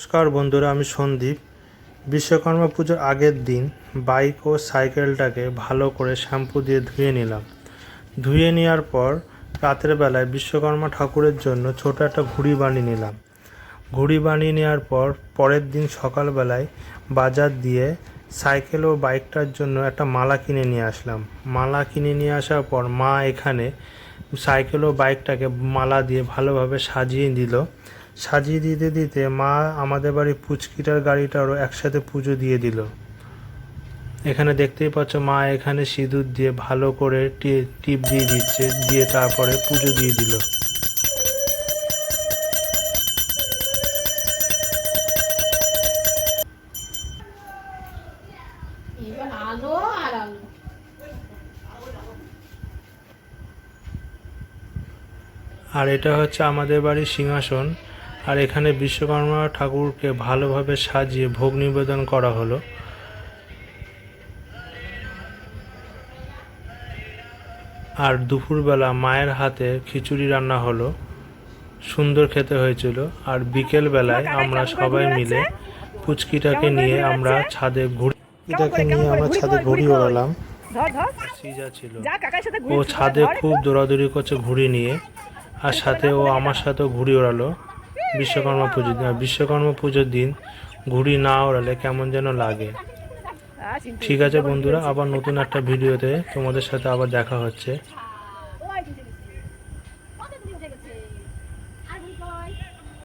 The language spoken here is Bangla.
নমস্কার বন্ধুরা, আমি সন্দীপ। বিশ্বকর্মা পুজোর আগের দিন বাইক ও সাইকেলটাকে ভালো করে শ্যাম্পু দিয়ে ধুয়ে নিলাম। ধুয়ে নেওয়ার পর রাতের বেলায় বিশ্বকর্মা ঠাকুরের জন্য ছোট একটা ঘুড়ি বানিয়ে নিলাম। ঘুড়ি বানিয়ে নেওয়ার পর পরের দিন সকালবেলায় বাজার দিয়ে সাইকেল ও বাইকটার জন্য একটা মালা কিনে নিয়ে আসলাম। মালা কিনে নিয়ে আসার পর মা এখানে সাইকেল ও বাইকটাকে মালা দিয়ে ভালোভাবে সাজিয়ে দিল। সাজিয়ে দিতে দিতে মা আমাদের বাড়ি পুচকিটার গাড়িটারও একসাথে পুজো দিয়ে দিল। এখানে দেখতেই পাচ্ছ মা এখানে সিঁদুর দিয়ে ভালো করে টিপ দিয়ে দিচ্ছে দিয়ে তারপরে পুজো দিয়ে দিল। আর এটা হচ্ছে আমাদের বাড়ির সিংহাসন। আর এখানে বিশ্বকর্মা ঠাকুরকে ভালোভাবে সাজিয়ে ভোগ নিবেদন করা হলো। আর দুপুরবেলা মায়ের হাতে খিচুড়ি রান্না হলো। সুন্দর খেতে হয়েছিল। আর বিকেল বেলায় আমরা সবাই মিলে পুচকিটাকে নিয়ে আমরা ছাদে ঘুরি এটাকে নিয়ে আমরা ছাদে ঘুরি ওড়ালাম সিজা ছিল। যা কাকার সাথে ও ছাদে খুব দৌড়াদৌড়ি করছে ঘুড়ি নিয়ে। আর সাথে ও আমার সাথেও ঘুড়ি ওড়ালো। বিশ্বকর্মা পুজোর দিন। আর বিশ্বকর্মা পুজোর দিন ঘুড়ি না ওড়ালে কেমন যেন লাগে। ঠিক আছে বন্ধুরা, আবার নতুন একটা ভিডিওতে তোমাদের সাথে আবার দেখা হচ্ছে।